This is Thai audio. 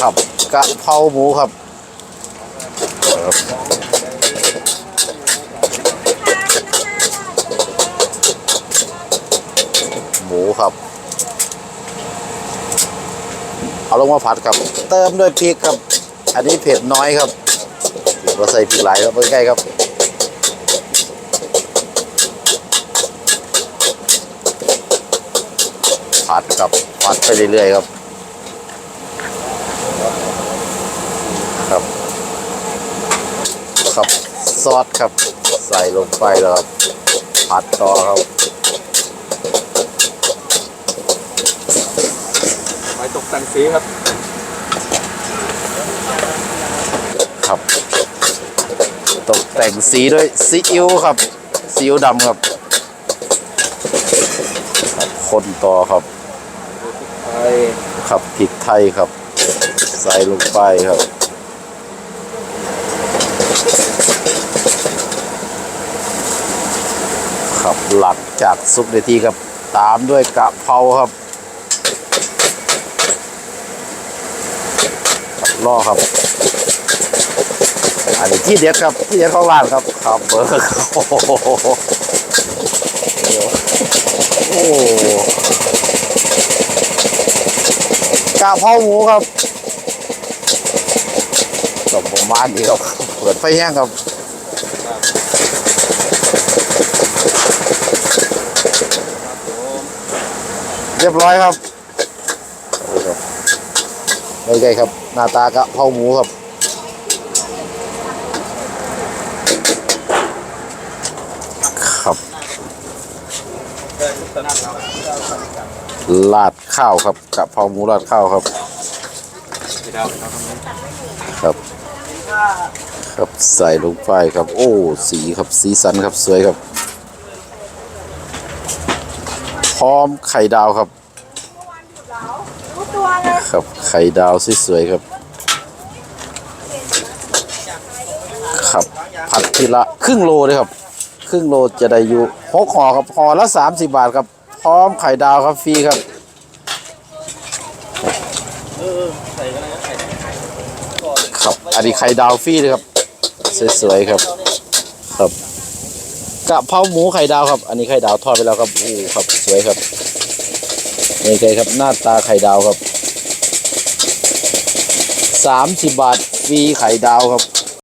ครับกะเพราหมูครับหมูครับ เอาลงมาผัดครับ เติมด้วยพริกครับ อันนี้เผ็ดน้อยครับเราใส่พริกหลายครับใกล้ๆครับผัดครับผัดไปเรื่อยๆครับ ครับ ครับซอสครับ ใส่ลงไปแล้วครับผัดต่อครับไม้ตกแต่งสีครับ ครับ ตกแต่งสีด้วยซีอิ๊วครับซีอิ๊วดำครับครับคนต่อครับไปครับพริกไทยครับ ใส่ลงไปครับ ครับหลักจากซุปในที่ครับ ตามด้วยกะเพราครับครับล่อครับ อันนี้ที่เด็ดครับที่เด็ดของร้านครับครับเบอร์โอ้โหกะเพราหมูครับกับประมาณนี้ครับเปิดไฟแห้งครับ เรียบร้อยครับโอเคครับ หน้าตากะเพราหมูครับครับลาดข้าวครับกะเพราหมูลาดข้าวครับ ครับ ครับใส่ลงไปครับ โอ้ สีครับสีสันครับสวยครับ พร้อมไข่ดาวครับครับไข่ดาวสวยๆครับ ครับผัดทีละครึ่งโลเลยครับ ครึ่งโลจะได้อยู่หกห่อครับห่อละสามสิบาทครับ พร้อมไข่ดาวครับฟรีครับครับอันนี้ไข่ดาวฟรีเลยครับสวยๆครับ ครับ กะเพราหมูไข่ดาวครับ อันนี้ไข่ดาวทอดไปแล้วครับโอ้ครับสวยครับนี่ไงครับหน้าตาไข่ดาวครับสามสิบบาทฟรีไข่ดาวครับ